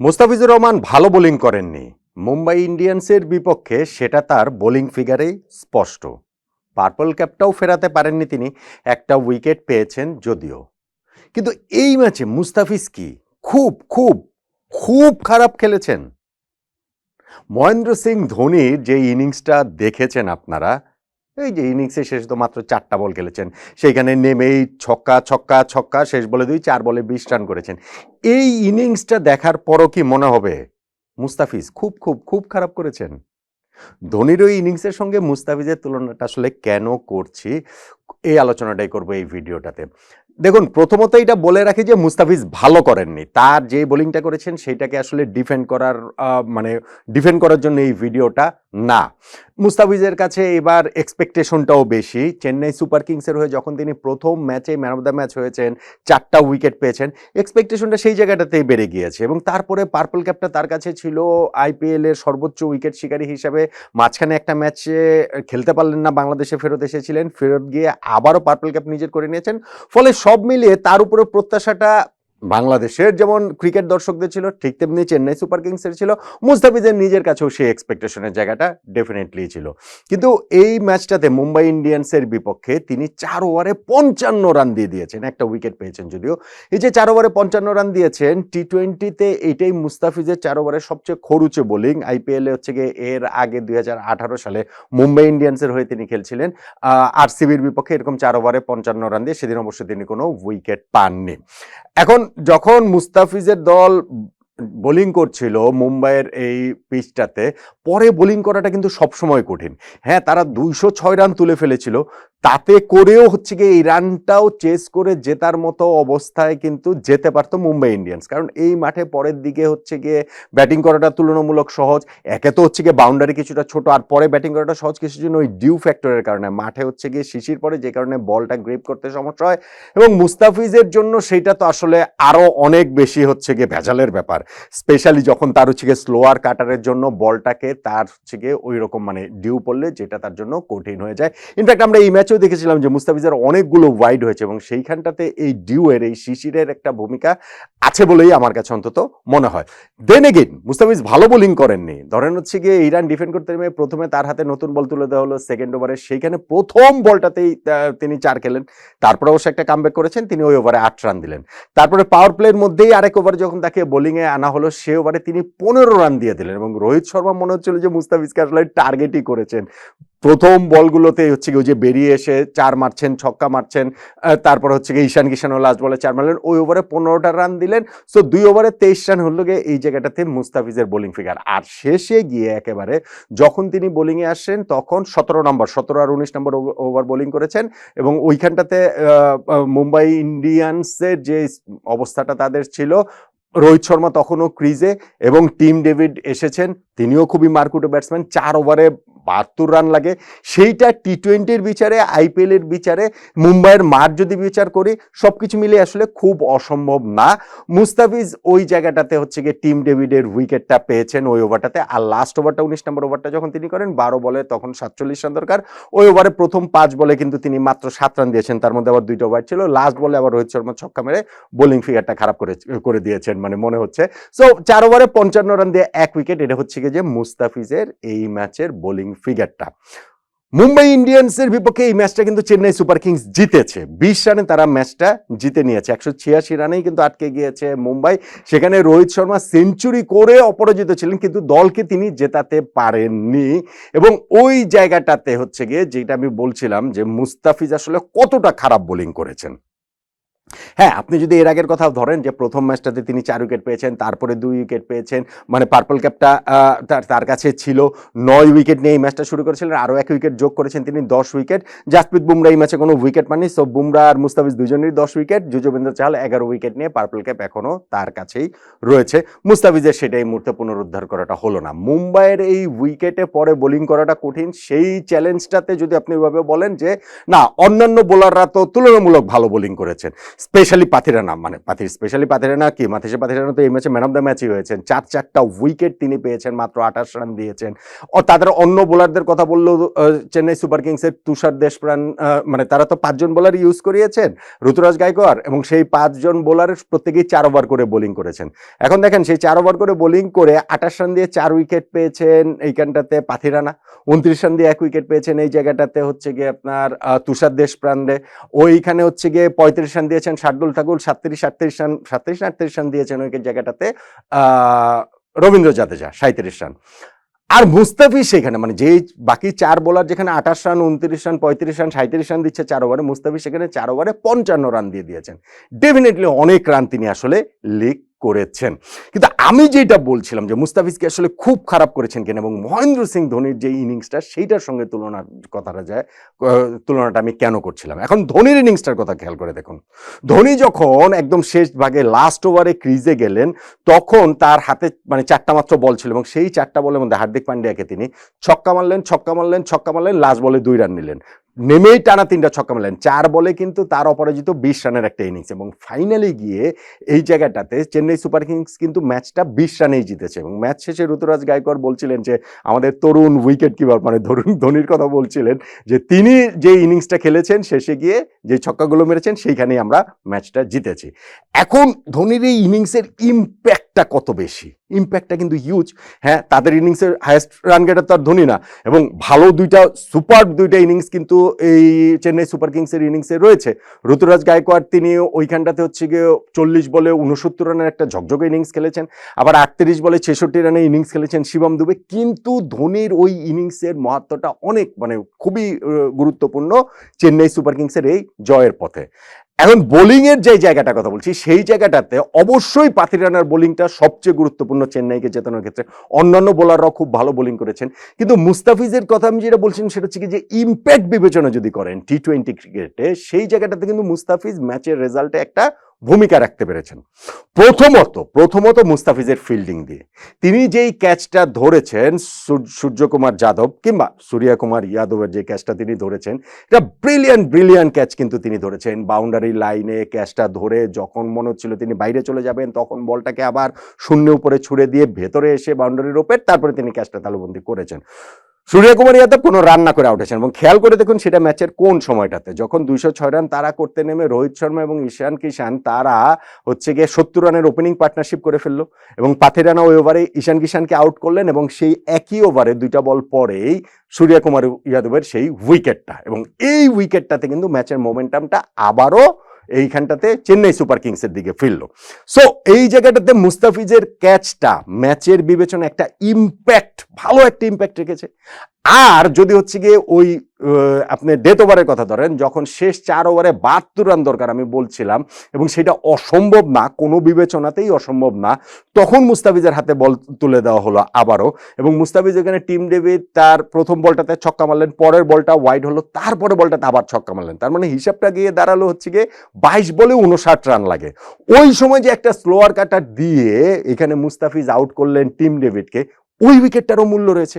মুস্তাফিজুর রহমান ভালো বোলিং করেননি। মুম্বাই ইন্ডিয়ান্সের বিপক্ষে সেটা তার বোলিং ফিগারেই স্পষ্ট। পার্পল ক্যাপটাও ফেরাতে পারেননি তিনি, একটা উইকেট পেয়েছেন যদিও। কিন্তু এই ম্যাচে মুস্তাফিজ কি? খুব খুব খুব খারাপ খেলেছেন। মহেন্দ্র সিং ধোনির যে ইনিংসটা দেখেছেন আপনারা এই যে ইনিংসে শেষ তো মাত্র চারটা বল খেলেছেন। সেইখানে নেমেই ছক্কা ছক্কা ছক্কা, শেষ বলে দুই, চার বলে বিশ রান করেছেন। এই ইনিংসটা দেখার পরও কি মনে হবে? মুস্তাফিজ খুব খুব খুব খারাপ করেছেন। ধোনির ওই ইনিংসের সঙ্গে মুস্তাফিজের তুলনাটা আসলে কেন করছি? এই আলোচনাটাই করব এই ভিডিওটাতে। দেখুন, প্রথমত এটা বলে রাখি যে মুস্তাফিজ ভালো করেননি। তার যে বোলিংটা করেছেন, সেইটাকে আসলে ডিফেন্ড করার মানে ডিফেন্ড করার জন্য এই ভিডিওটা না। মুস্তাফিজের কাছে এবার এক্সপেকটেশনটাও বেশি। চেন্নাই সুপার কিংসের হয়ে যখন তিনি প্রথম ম্যাচে ম্যান অফ দ্য ম্যাচ হয়েছেন, চারটা উইকেট পেয়েছেন এক্সপেকটেশনটা সেই জায়গাটাতেই বেড়ে গিয়েছে এবং তারপরে পার্পল ক্যাপটা তার কাছে ছিল আইপিএল এর সর্বোচ্চ উইকেট শিকারী হিসাবে। মাঝখানে একটা ম্যাচে খেলতে পারলেন না, বাংলাদেশে ফেরত এসেছিলেন। ফেরত গিয়ে আবারও পার্পল ক্যাপ নিজের করে নিয়েছেন। ফলে সব মিলিয়ে তার উপরে প্রত্যাশাটা বাংলাদেশের যেমন ক্রিকেট দর্শকদের ছিল, ঠিক তেমনি চেন্নাই সুপার কিংসের ছিল, মুস্তাফিজের নিজের কাছেও সেই এক্সপেকটেশনের জায়গাটা ডেফিনেটলি ছিল। কিন্তু এই ম্যাচটাতে মুম্বাই ইন্ডিয়ান্সের বিপক্ষে তিনি চার ওভারে পঞ্চান্ন রান দিয়ে দিয়েছেন, একটা উইকেট পেয়েছেন যদিও। এই যে চার ওভারে পঞ্চান্ন রান দিয়েছেন টি টোয়েন্টিতে এইটাই মুস্তাফিজের চার ওভারের সবচেয়ে খরুচে বোলিং আইপিএলে হচ্ছে গিয়ে এর আগে দুই হাজার আঠারো সালে মুম্বাই ইন্ডিয়ান্সের হয়ে তিনি খেলছিলেন। আরসিবির বিপক্ষে এরকম চার ওভারে পঞ্চান্ন রান দিয়ে সেদিন অবশ্য তিনি কোনো উইকেট পাননি। এখন যখন মুস্তাফিজের দল বোলিং করছিল মুম্বাইয়ের এই পিচটাতে, পরে বোলিং করাটা কিন্তু সবসময় কঠিন। হ্যাঁ তারা দুইশো ছয় রান তুলে ফেলেছিল তাতে করেও হচ্ছে গিয়ে এই রানটাও চেস করে জেতার মতো অবস্থায় কিন্তু যেতে পারতো মুম্বাই ইন্ডিয়ান্স। কারণ এই মাঠে পরের দিকে হচ্ছে গিয়ে ব্যাটিং করাটা তুলনামূলক সহজ। একে তো হচ্ছে গিয়ে বাউন্ডারি কিছুটা ছোট, আর পরে ব্যাটিং করাটা সহজ কিছুর জন্য ওই ডিউ ফ্যাক্টরের কারণে। মাঠে হচ্ছে গিয়ে শিশির পরে যে কারণে বলটা গ্রেপ করতে সমস্যা হয় এবং মুস্তাফিজের জন্য সেইটা তো আসলে আরও অনেক বেশি হচ্ছে গিয়ে ভেজালের ব্যাপার। স্পেশালি যখন তার হচ্ছে গিয়ে স্লোয়ার কাটারের জন্য বলটাকে তার হচ্ছে গিয়ে ওই রকম মানে ডিউ পড়লে যেটা তার জন্য কঠিন হয়ে যায়। ইনফ্যাক্ট আমরা এই ম্যাচেও দেখেছিলাম যে মুস্তাফিজের অনেকগুলো ওয়াইড হয়েছে এবং সেইখানটাতে এই ডিউয়ের এই শিশিরের একটা ভূমিকা আছে বলেই আমার কাছে অন্তত মনে হয়। দেন এগেইন মুস্তাফিজ ভালো বোলিং করেননি। ধরেন হচ্ছে গিয়ে ইরান ডিফেন্ড করতে নেমে প্রথমে তার হাতে নতুন বল তুলে দেওয়া হলো সেকেন্ড ওভারে সেইখানে প্রথম বলটাতেই তিনি চার খেলেন। তারপরে অবশ্য একটা কামব্যাক করেছেন, তিনি ওই ওভারে আট রান দিলেন। তারপরে পাওয়ার প্লের মধ্যেই আরেক ওভার যখন তাকে বোলিংয়ে আনা হলো, সে ওভারে তিনি পনেরো রান দিয়ে দিলেন এবং রোহিত শর্মা মনে হচ্ছিল যে মুস্তাফিজকে আসলে টার্গেটই করেছেন। প্রথম বলগুলোতে হচ্ছে ওই যে বেরিয়ে এসে চার মারছেন, ছক্কা মারছেন তারপর হচ্ছে কি ঈশান কিষানও লাস্ট বলে চার মারলেন। ওই ওভারে পনেরোটা রান দিলেন। সো দুই ওভারে তেইশ রান হলো গিয়ে এই জায়গাটাতে মুস্তাফিজের বোলিং ফিগার। আর শেষে গিয়ে একেবারে যখন তিনি বোলিংয়ে আসেন তখন সতেরো নম্বর, সতেরো আর উনিশ নম্বর ওভার বোলিং করেছেন এবং ওইখানটাতে মুম্বাই ইন্ডিয়ান্সের যে অবস্থাটা তাদের ছিল, রোহিত শর্মা তখনও ক্রিজে এবং টিম ডেভিড এসেছেন। তিনিও খুবই মারকুটো ব্যাটসম্যান চার ওভারে বাহাত্তর রান লাগে। সেইটা টি টোয়েন্টির বিচারে আইপিএল এর বিচারে, মুম্বাইয়ের মাঠ যদি বিচার করি সব কিছু মিলে আসলে খুব অসম্ভব না। মুস্তাফিজ ওই জায়গাটাতে হচ্ছে গিয়ে টিম ডেভিডের উইকেটটা পেয়েছেন ওই ওভারটাতে আর লাস্ট ওভারটা উনিশ নম্বর ওভারটা যখন তিনি করেন, বারো বলে তখন সাতচল্লিশ রান দরকার। ওই ওভারে প্রথম পাঁচ বলে কিন্তু তিনি মাত্র সাত রান দিয়েছেন। তার মধ্যে আবার দুইটা ওভার ছিল। লাস্ট বলে আবার রোহিত শর্মা ছক্কা মেরে বোলিং ফিগারটা খারাপ করে করে দিয়েছেন মানে মনে হচ্ছে। সো চার ওভারে পঞ্চান্ন রান দিয়ে এক উইকেট এটা হচ্ছে গিয়ে যে মুস্তাফিজের এই ম্যাচের বোলিং ফিগারটা। মুম্বাই ইন্ডিয়ান্সের বিপক্ষে এই ম্যাচটা কিন্তু চেন্নাই সুপার কিংস জিতেছে। বিশ রানে তারা ম্যাচটা জিতে নিয়েছে। একশো ছিয়াশি রানেই কিন্তু আটকে গিয়েছে মুম্বাই। সেখানে রোহিত শর্মা সেঞ্চুরি করে অপরাজিত ছিলেন, কিন্তু দলকে তিনি জেতাতে পারেননি। এবং ওই জায়গাটাতে হচ্ছে গিয়ে যেটা আমি বলছিলাম যে মুস্তাফিজ আসলে কতটা খারাপ বোলিং করেছেন। হ্যাঁ আপনি যদি এর আগের কথা ধরেন যে প্রথম ম্যাচটাতে তিনি চার উইকেট পেয়েছেন, তারপরে দুই উইকেট পেয়েছেন মানে পার্পল ক্যাপটা তার কাছে ছিল নয় উইকেট নিয়ে এই ম্যাচটা শুরু করেছিলেন, আরও এক উইকেট যোগ করেছেন তিনি, দশ উইকেট। জাসপ্রীত বুমরা এই ম্যাচে কোনো উইকেট পাননি, সো বুমরা আর মুস্তাফিজ দুজনেরই দশ উইকেট। যুজবেন্দ্র চাহাল এগারো উইকেট নিয়ে পার্পল ক্যাপ এখনও তার কাছেই রয়েছে। মুস্তাফিজের সেটা এই মুহূর্তে পুনরুদ্ধার করাটা হলো না। মুম্বাইয়ের এই উইকেটে পরে বোলিং করাটা কঠিন, সেই চ্যালেঞ্জটাতে যদি আপনি এভাবে বলেন যে, না, অন্যান্য বোলাররা তো তুলনামূলক ভালো বোলিং করেছেন। স্পেশালি পাথিরানা মানে পাথির স্পেশালি পাথিরানা কি মাথিসে পাথিরানা তো এই ম্যাচে ম্যান অফ দ্য ম্যাচই হয়েছেন। চার চারটা উইকেট তিনি পেয়েছেন, মাত্র আঠাশ রান দিয়েছেন। ও তাদের অন্য বোলারদের কথা বললেও চেন্নাই সুপার কিংসের তুষার দেশপ্রাণ মানে তারা তো পাঁচজন বোলার ইউজ করিয়েছেন, ঋতুরাজ গায়কোয়াড় এবং সেই পাঁচজন বোলার প্রত্যেকেই চার ওভার করে বোলিং করেছেন। এখন দেখেন, সেই চার ওভার করে বোলিং করে আঠাশ রান দিয়ে চার উইকেট পেয়েছেন এইখানটাতে পাথিরানা উনত্রিশ রান দিয়ে এক উইকেট পেয়েছেন এই জায়গাটাতে হচ্ছে গিয়ে আপনার তুষার দেশপ্রাণে ওইখানে হচ্ছে গিয়ে পঁয়ত্রিশ রান দিয়েছেন শার্দুল ঠাকুর, সাতত্রিশ আটত্রিশ রান, সাতত্রিশ আটত্রিশ রান দিয়েছেন ওই জায়গাটাতে রবীন্দ্র জাদেজা সাঁত্রিশ রান। আর মুস্তাফিজ সেখানে মানে যে বাকি চার বোলার যেখানে আঠাশ রান, উনত্রিশ রান, পঁয়ত্রিশ রান সাঁত্রিশ রান দিচ্ছে চার ওভারে মুস্তাফি সেখানে চার ওভারে পঞ্চান্ন রান দিয়ে দিয়েছেন। ডেফিনেটলি অনেক রান তিনি আসলে লিক করেছেন। কিন্তু আমি যেটা বলছিলাম যে মুস্তাফিজকে আসলে খুব খারাপ করেছেন কেন এবং মহেন্দ্র সিং ধোনির যে ইনিংসটা সেইটার সঙ্গে তুলনার কথাটা যায় তুলনাটা আমি কেন করছিলাম? এখন ধোনির ইনিংসটার কথা খেয়াল করে দেখুন। ধোনি যখন একদম শেষ ভাগে লাস্ট ওভারে ক্রিজে গেলেন, তখন তার হাতে মানে চারটা মাত্র বল ছিল এবং সেই চারটা বলের মধ্যে হার্দিক পান্ডিয়াকে তিনি ছক্কা মারলেন ছক্কা মারলেন ছক্কা মারলেন লাস্ট বলে দুই রান নিলেন। নেমেই টানা তিনটা ছক্কা মারলেন। চার বলে কিন্তু তার অপরাজিত বিশ রানের একটা ইনিংস এবং ফাইনালি গিয়ে এই জায়গাটাতে চেন্নাই সুপার কিংস কিন্তু ম্যাচটা বিশ রানেই জিতেছে এবং ম্যাচ শেষে ঋতুরাজ গায়কর বলছিলেন যে, আমাদের তরুণ উইকেট কিপার মানে ধরুন ধোনির কথা বলছিলেন, যে তিনি যে ইনিংসটা খেলেছেন, শেষে গিয়ে যে ছক্কাগুলো মেরেছেন, সেইখানেই আমরা ম্যাচটা জিতেছি। এখন ধোনির এই ইনিংসের ইম্প্যাক্টটা কত বেশি? ইম্প্যাক্টটা কিন্তু হিউজ হ্যাঁ তাদের ইনিংসের হায়েস্ট রান গেটার তো আর ধোনি না। এবং ভালো দুইটা সুপার দুইটা ইনিংস কিন্তু এই চেন্নাই সুপার কিংসের ইনিংসে রয়েছে। ঋতুরাজ গায়কোয়াড়, তিনি ওইখানটাতে হচ্ছে গিয়ে চল্লিশ বলে উনসত্তর রানের একটা ঝকঝকে ইনিংস খেলেছেন। আবার আটত্রিশ বলে ছেষট্টি রানের ইনিংস খেলেছেন শিবম দুবে। কিন্তু ধোনির ওই ইনিংসের মহত্বটা অনেক মানে খুবই গুরুত্বপূর্ণ চেন্নাই সুপার কিংসের এই জয়ের পথে। এখন বোলিংয়ের যে জায়গাটা কথা বলছি, সেই জায়গাটাতে অবশ্যই পাথিরানার বোলিংটা সবচেয়ে গুরুত্বপূর্ণ চেন্নাইকে জেতানোর ক্ষেত্রে। অন্যান্য বোলাররাও খুব ভালো বোলিং করেছেন। কিন্তু মুস্তাফিজের কথা আমি যেটা বলছিলাম সেটা হচ্ছে কি যে ইম্প্যাক্ট বিবেচনা যদি করেন টি টোয়েন্টি ক্রিকেটে সেই জায়গাটাতে কিন্তু মুস্তাফিজ ম্যাচের রেজাল্টে একটা ভূমিকা রাখতে পেরেছেন। প্রথমত প্রথমত মুস্তাফিজের ফিল্ডিং দিয়ে। তিনি যেই ক্যাচটা ধরেছেন সূর- সূর্যকুমার যাদব কিংবা সূর্যা কুমার যাদবের যে ক্যাচটা তিনি ধরেছেন, এটা ব্রিলিয়ান ব্রিলিয়ান্ট ক্যাচ কিন্তু তিনি ধরেছেন। বাউন্ডারি লাইনে ক্যাচটা ধরে যখন মনে হচ্ছিল তিনি বাইরে চলে যাবেন, তখন বলটাকে আবার শূন্য উপরে ছুড়ে দিয়ে ভেতরে এসে বাউন্ডারির ওপর তারপরে তিনি ক্যাচটা তালুবন্দি করেছেন। সূর্যকুমার যাদব কোনো রান না করে আউট হয়েছেন এবং খেয়াল করে দেখুন সেটা ম্যাচের কোন সময়টাতে। যখন দুইশো ছয় রান তারা করতে নেমে রোহিত শর্মা এবং ঈশান কিষান তারা হচ্ছে গিয়ে সত্তর রানের ওপেনিং পার্টনারশিপ করে ফেলল এবং পাথেরানা ওই ওভারে ঈশান কিষানকে আউট করলেন এবং সেই একই ওভারে দুইটা বল পরেই সূর্যকুমার যাদবের সেই উইকেটটা এবং এই উইকেটটাতে কিন্তু ম্যাচের মোমেন্টামটা আবারও এইখানটাতে চেন্নাই সুপার কিংসের দিকে ফিরল। সো এই জায়গাটাতে মুস্তাফিজের ক্যাচটা ম্যাচের বিবেচনা একটা ইম্প্যাক্ট ভালো একটা ইম্প্যাক্ট রেখেছে। আর যদি হচ্ছে গিয়ে ওই আপনি ডেথ ওভারের কথা ধরেন, যখন শেষ চার ওভারে বাহাত্তর রান দরকার আমি বলছিলাম, এবং সেটা অসম্ভব না, কোনো বিবেচনাতেই অসম্ভব না, তখন মুস্তাফিজের হাতে বল তুলে দেওয়া হলো আবারও। এবং মুস্তাফিজ এখানে টিম ডেভিড তার প্রথম বলটাতে ছক্কা মারলেন, পরের বলটা ওয়াইড হলো, তারপরে বলটাতে আবার ছক্কা মারলেন। তার মানে হিসাবটা গিয়ে দাঁড়াল হচ্ছে গিয়ে বাইশ বলে উনষাট রান লাগে। ওই সময় যে একটা স্লোয়ার কাটার দিয়ে এখানে মুস্তাফিজ আউট করলেন টিম ডেভিডকে ওই উইকেটটারও মূল্য রয়েছে।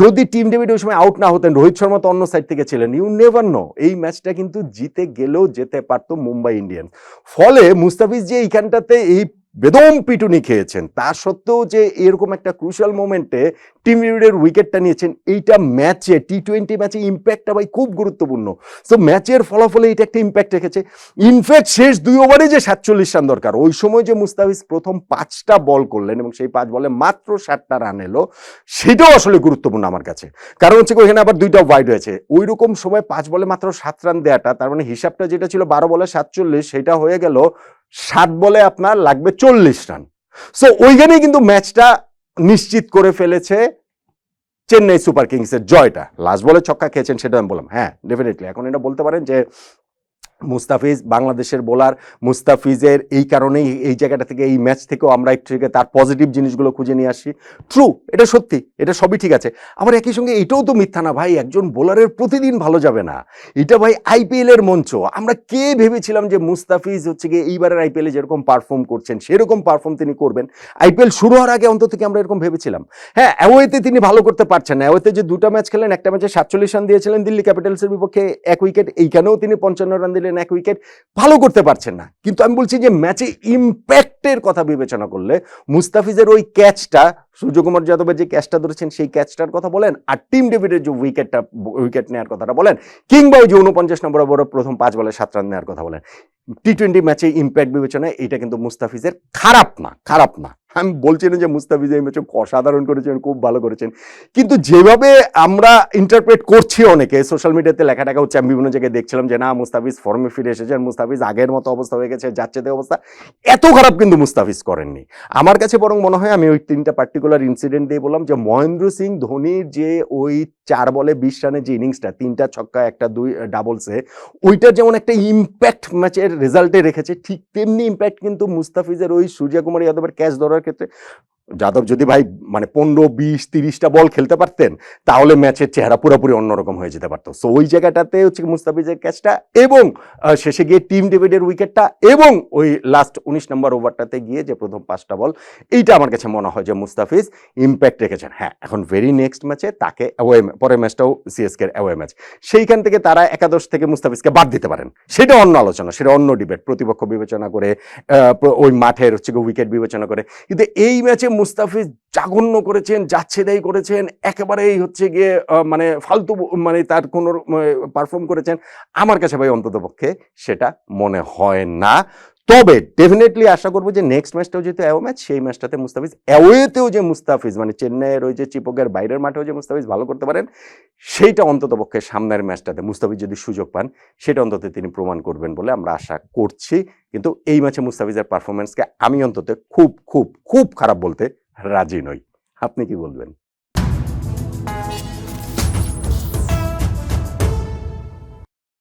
যদি টিম ডেভিড ওই সময় আউট না হতেন, রোহিত শর্মা তো অন্য সাইড থেকে ছিলেন। ইউ নেভার নো এই ম্যাচটা কিন্তু জিতে গেলেও যেতে পারতো মুম্বাই ইন্ডিয়ান ফলে মুস্তাফিজ যে এইখানটাতে এই বেদম পিটুনি খেয়েছেন। তা সত্ত্বেও যে এরকম একটা ক্রুশাল মোমেন্টে টিম ডেভিডের উইকেটটা নিয়েছেন, এইটা ম্যাচে টি টোয়েন্টি ম্যাচে ইম্প্যাক্টটা ভাই খুব গুরুত্বপূর্ণ। সো ম্যাচের ফলাফলে এটা একটা ইম্প্যাক্ট রেখেছে। ইনফ্যাক্ট শেষ দুই ওভারে যে সাতচল্লিশ রান দরকার, ওই সময় যে মুস্তাফিজ প্রথম পাঁচটা বল করলেন এবং সেই পাঁচ বলে মাত্র ষাটটা রান এলো, সেটাও আসলে গুরুত্বপূর্ণ আমার কাছে। কারণ হচ্ছে ওইখানে আবার দুইটা ওয়াইড হয়েছে। ওই রকম সময় পাঁচ বলে মাত্র সাত রান দেওয়াটা তার মানে হিসাবটা যেটা ছিল বারো বলে সাতচল্লিশ, সেটা হয়ে গেল সাত বলে আপনার লাগবে চল্লিশ রান। সো ওইখানেই কিন্তু ম্যাচটা নিশ্চিত করে ফেলেছে চেন্নাই সুপার কিংসের জয়টা। লাস্ট বলে ছক্কা খেয়েছেন সেটা আমি বললাম। হ্যাঁ ডেফিনেটলি এখন এটা বলতে পারেন যে মুস্তাফিজ বাংলাদেশের বোলার মুস্তাফিজের এই কারণেই এই জায়গাটা থেকে, এই ম্যাচ থেকেও আমরা একটু থেকে তার পজিটিভ জিনিসগুলো খুঁজে নিয়ে আসি। ট্রু এটা সত্যি, এটা সবই ঠিক আছে। আবার একই সঙ্গে এটাও তো মিথ্যা না ভাই, একজন বোলারের প্রতিদিন ভালো যাবে না। এটা ভাই আইপিএলের মঞ্চ। আমরা কে ভেবেছিলাম যে মুস্তাফিজ হচ্ছে গিয়ে এইবারের আইপিএলে যেরকম পারফর্ম করছেন, সেরকম পারফর্ম তিনি করবেন। আইপিএল শুরু হওয়ার আগে অন্তত থেকে আমরা এরকম ভেবেছিলাম। হ্যাঁ অ্যাওয়েতে তিনি ভালো করতে পারছেন না। অ্যাওয়েতে যে দুটা ম্যাচ খেলেন, একটা ম্যাচে সাতচল্লিশ রান দিয়েছিলেন দিল্লি ক্যাপিটালসের বিপক্ষে এক উইকেট এইখানেও তিনি পঞ্চান্ন রান দিলেন। পেয়েছিলেন এক উইকেট ভালো করতে পারছেন না। কিন্তু আমি বলছি যে ম্যাচে ইম্প্যাক্টের কথা বিবেচনা করলে মুস্তাফিজের ওই ক্যাচটা সূর্যকুমার যাদবের যে ক্যাচটা ধরেছেন, সেই ক্যাচটার কথা বলেন, আর টিম ডেভিডের যে উইকেটটা উইকেট নেওয়ার কথাটা বলেন, কিংবা ওই যে উনপঞ্চাশ নম্বর ওভারে প্রথম পাঁচ বলে সাত রান নেওয়ার কথা বলেন। টি টোয়েন্টি ম্যাচে ইম্প্যাক্ট বিবেচনায় এটা কিন্তু মুস্তাফিজের খারাপ না খারাপ না। আমি বলছি না যে মুস্তাফিজ এই অসাধারণ করেছেন, খুব ভালো করেছেন। কিন্তু যেভাবে আমরা ইন্টারপ্রেট করছি অনেকে সোশ্যাল মিডিয়াতে লেখা টাকা হচ্ছে আমি বিভিন্ন জায়গায় দেখছিলাম যে না, মুস্তাফিজ ফর্মে ফিরে এসেছেন, মুস্তাফিজ আগের মতো অবস্থা হয়ে গেছে, যাচ্ছে তে অবস্থা। এত খারাপ কিন্তু মুস্তাফিজ করেননি। আমার কাছে বরং মনে হয় আমি ওই তিনটা পার্টিকুলার ইনসিডেন্ট দিয়ে বললাম যে মহেন্দ্র সিং ধোনির যে ওই চার বলে বিশ রানের যে ইনিংসটা তিনটা ছক্কা, একটা দুই ডাবলসে ওইটার যেমন একটা ইম্প্যাক্ট ম্যাচের রেজাল্টে রেখেছে, ঠিক তেমনি ইম্প্যাক্ট কিন্তু মুস্তাফিজের ওই সূর্যকুমার যাদবের ক্যাচ ধরার ক্ষেত্রে যাদব যদি ভাই মানে পনেরো, বিশ, তিরিশটা বল খেলতে পারতেন, তাহলে ম্যাচের চেহারা পুরোপুরি অন্যরকম হয়ে যেতে পারতো। সো ওই জায়গাটাতে হচ্ছে মুস্তাফিজের ক্যাচটা এবং শেষে গিয়ে টিম ডেভিডের উইকেটটা এবং ওই লাস্ট উনিশ নম্বর ওভারটাতে গিয়ে যে প্রথম পাঁচটা বল, এইটা আমার কাছে মনে হয় যে মুস্তাফিজ ইম্প্যাক্ট রেখেছেন। হ্যাঁ এখন ভেরি নেক্সট ম্যাচে তাকে অ্যাওয়ে পরের ম্যাচটাও সিএসকের অ্যাওয়ে ম্যাচ সেইখান থেকে তারা একাদশ থেকে মুস্তাফিজকে বাদ দিতে পারেন। সেটা অন্য আলোচনা, সেটা অন্য ডিবেট প্রতিপক্ষ বিবেচনা করে ওই মাঠের হচ্ছে উইকেট বিবেচনা করে। কিন্তু এই ম্যাচে মুস্তাফিজ জাগন্য করেছেন যাচ্ছে দেয় করেছেন, একেবারেই হচ্ছে গিয়ে মানে ফালতু মানে তার কোনো পারফর্ম করেছেন। আমার কাছে ভাই অন্তত পক্ষে সেটা মনে হয় না। তবে ডেফিনেটলি আশা করব যে নেক্সট ম্যাচটাও যেহেতু অ্যাওয়ে ম্যাচ সেই ম্যাচটাতে মুস্তাফিজ অ্যাওয়েতেও যে মুস্তাফিজ মানে চেন্নাইয়ের ওই যে চিপকের বাইরের মাঠেও যে মুস্তাফিজ ভালো করতে পারেন, সেইটা অন্তত পক্ষে সামনের ম্যাচটাতে মুস্তাফিজ যদি সুযোগ পান, সেটা অন্তত তিনি প্রমাণ করবেন বলে আমরা আশা করছি। কিন্তু এই ম্যাচে মুস্তাফিজের পারফরমেন্সকে আমি অন্তত খুব খুব খুব খারাপ বলতে রাজি নই। আপনি কি বলবেন?